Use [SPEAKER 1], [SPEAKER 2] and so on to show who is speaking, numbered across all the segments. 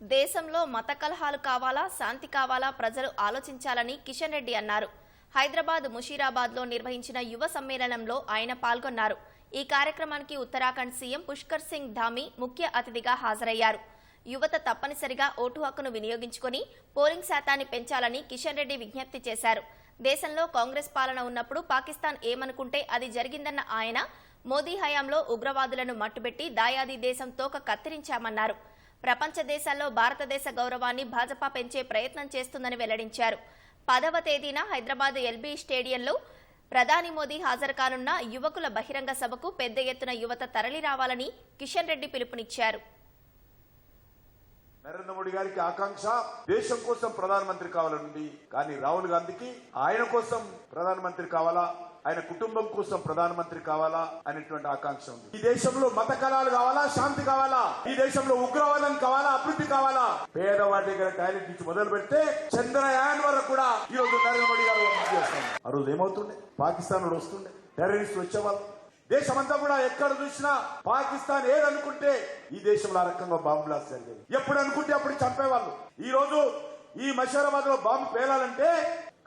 [SPEAKER 1] దేశంలో మత కలహాలు కావాలా శాంతి కావాలా ప్రజలు ఆలోచించాలని కిషన్ రెడ్డి అన్నారు. హైదరాబాద్ ముషీరాబాద్లో నిర్వహించిన యువ సమ్మేళనంలో ఆయన పాల్గొన్నారు. ఈ కార్యక్రమానికి ఉత్తరాఖండ్ సీఎం పుష్కర్ సింగ్ ధామి ముఖ్య అతిథిగా హాజరయ్యారు. యువత తప్పనిసరిగా ఓటు హక్కును వినియోగించుకొని పోలింగ్ శాతాన్ని పెంచాలని కిషన్ రెడ్డి విజ్ఞప్తి చేశారు. దేశంలో కాంగ్రెస్ పాలన ఉన్నప్పుడు పాకిస్తాన్ ఏమనుకుంటే అది జరిగిందన్న ఆయన మోదీ హయాంలో ఉగ్రవాదులను మట్టుబెట్టి దాయాది దేశం తోక కత్తిరించామన్నారు. ప్రపంచ దేశాల్లో భారతదేశ గౌరవాన్ని భాజపా పెంచే ప్రయత్నం చేస్తుందని వెల్లడించారు. పదవ తేదీన హైదరాబాద్ ఎల్బీ స్టేడియంలో ప్రధాని మోదీ హాజరు కానున్న యువకుల బహిరంగ సభకు పెద్ద ఎత్తున యువత తరలి రావాలని కిషన్ రెడ్డి పిలుపునిచ్చారు.
[SPEAKER 2] నరేంద్ర మోడీ గారికి ఆకాంక్ష దేశం కోసం ప్రధానమంత్రి కావాలనుంది. కానీ రాహుల్ గాంధీకి ఆయన కోసం ప్రధానమంత్రి కావాలా? ఆయన కుటుంబం కోసం ప్రధానమంత్రి కావాలా? అనేటువంటి ఆకాంక్ష ఉంది. ఈ దేశంలో మత కళాలు కావాలా? శాంతి కావాలా? ఈ దేశంలో ఉగ్రవాదం కావాలా? అభివృద్ధి కావాలా? పేదవాడి దగ్గర టాయిలెట్ నుంచి మొదలు పెడితే చంద్రయాన్ వరకు కూడా ఈ రోజు నరేంద్ర మోడీ గారు చేస్తాం ఆ రోజు ఏమవుతుండే? పాకిస్తాన్ వస్తుండే. టెర్రరిస్ట్ వచ్చేవాళ్ళు. దేశమంతా కూడా ఎక్కడ చూసినా పాకిస్తాన్ ఏదనుకుంటే ఈ దేశంలో ఆ రకంగా బాంబు బ్లాస్ట్ జరిగేది ఎప్పుడు అనుకుంటే అప్పుడు చంపేవాళ్ళు. ఈ రోజు ఈ మషీరాబాద్లో బాంబు పేలాలంటే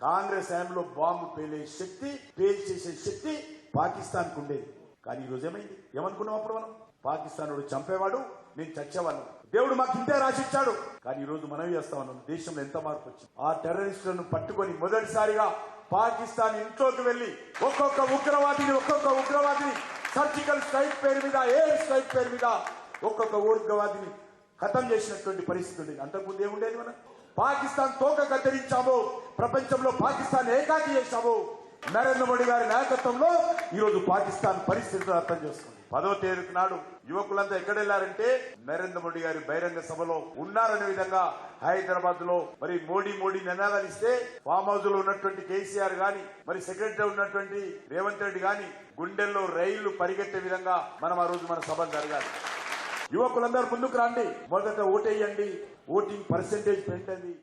[SPEAKER 2] కాంగ్రెస్ హయాంలో బాంబు పేలే శక్తి పేల్ చేసే శక్తి పాకిస్తాన్ ఉండేది. కానీ ఈ రోజు ఏమైంది ఏమనుకున్నాం అప్పుడు మనం? పాకిస్తాన్ చంపేవాడు నేను చచ్చేవాళ్ళు దేవుడు మాకు ఇంతే రాసిచ్చాడు. కానీ ఈ రోజు మనం చేస్తా ఉన్నాం దేశంలో ఎంత మార్పు వచ్చింది? ఆ టెర్రరిస్టులను పట్టుకొని మొదటిసారిగా పాకిస్తాన్ ఇంట్లోకి వెళ్ళి ఒక్కొక్క ఉగ్రవాదిని ఒక్కొక్క ఉగ్రవాదిని సర్జికల్ స్ట్రైక్ పేరు మీద ఎయిర్ స్ట్రైక్ పేరు మీద ఒక్కొక్క ఉగ్రవాదిని ఖతం చేసినటువంటి పరిస్థితి ఉండేది. అంతకుముందు ఏముండేది మనం పాకిస్తాన్ తోక కత్తిరించాము. ప్రపంచంలో పాకిస్తాన్ ఏకాకి చేశాము. నరేంద్ర మోడీ గారి నాయకత్వంలో ఈరోజు పాకిస్తాన్ పరిస్థితులు అర్థం చేసుకుంది. పదో తేదీ నాడు యువకులంతా ఎక్కడెళ్ళారంటే నరేంద్ర మోడీ గారి బహిరంగ సభలో ఉన్నారనే విధంగా హైదరాబాద్లో మరి మోడీ మోడీ నినాదాలు ఇస్తే ఫామ్ హౌస్లో ఉన్నటువంటి కేసీఆర్ గాని మరి సెక్రటరీ ఉన్నటువంటి రేవంత్ రెడ్డి గాని గుండెల్లో రైళ్ళు పరిగెత్తే విధంగా మనం ఆ రోజు మన సభలు జరగాలి. యువకులందరూ ముందుకు రండి. మొదట ఓటేయండి. ఓటింగ్ పర్సెంటేజ్ పెంచండి.